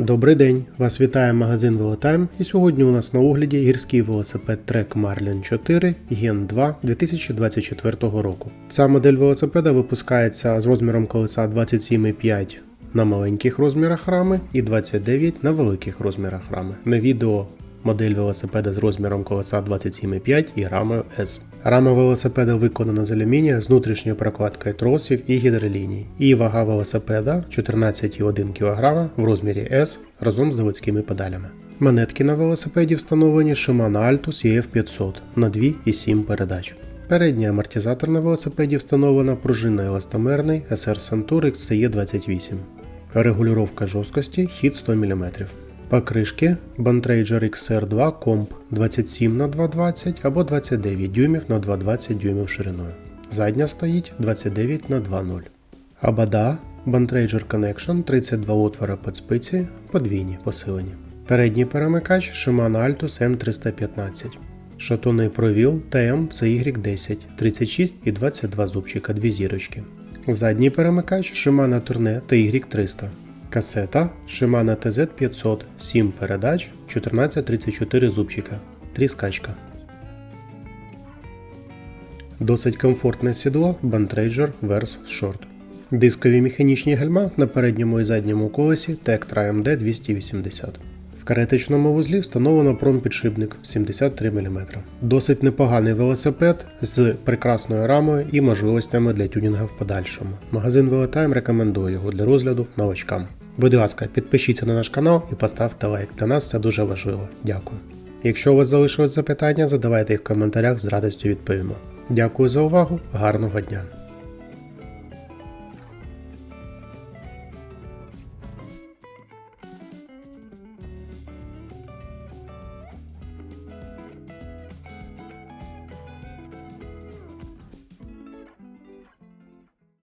Добрий день! Вас вітає магазин Велотайм і сьогодні у нас на огляді гірський велосипед Trek Marlin 4 Gen 2 2024 року. Ця модель велосипеда випускається з розміром колеса 27,5 на маленьких розмірах рами і 29 на великих розмірах рами. На відео модель велосипеда з розміром колеса 27,5 і рамою S. Рама велосипеда виконана з алюмінія з внутрішньою прокладкою тросів і гідроліній. І вага велосипеда 14,1 кг в розмірі S разом з заводськими педалями. Манетки на велосипеді встановлені Shimano Altus EF500 на 2,7 передач. Передній амортизатор на велосипеді встановлена пружина еластомерний SR Santur XCE 28. Регулювання жорсткості хід 100 мм. Покришки Bantrager XR2 Comp 27 на 220 або 29 дюймів на 220 дюймів шириною. Задня стоїть 29 на 2.0. Абада Bantrager Connection 32 отвора під спиці, подвійні посилені. Передній перемикач Shimano Altus M315. Шатуни провіл TM CY10 36 і 22 зубчика 2 зірочки. Задній перемикач Shimano Tourne TY300. Касета Shimano TZ500 7 передач 1434 зубчика. Тріскачка. Досить комфортне сідло Bantrager Verse Short. Дискові механічні гальма на передньому і задньому колесі Tektра MD 280. В каретичному вузлі встановлено промпідшипник 73 мм. Досить непоганий велосипед з прекрасною рамою і можливостями для тюнінга в подальшому. Магазин Велотайм рекомендує його для розгляду новачкам. Будь ласка, підпишіться на наш канал і поставте лайк. Для нас це дуже важливо. Дякую. Якщо у вас залишилось запитання, задавайте їх в коментарях з радістю відповімо. Дякую за увагу, гарного дня!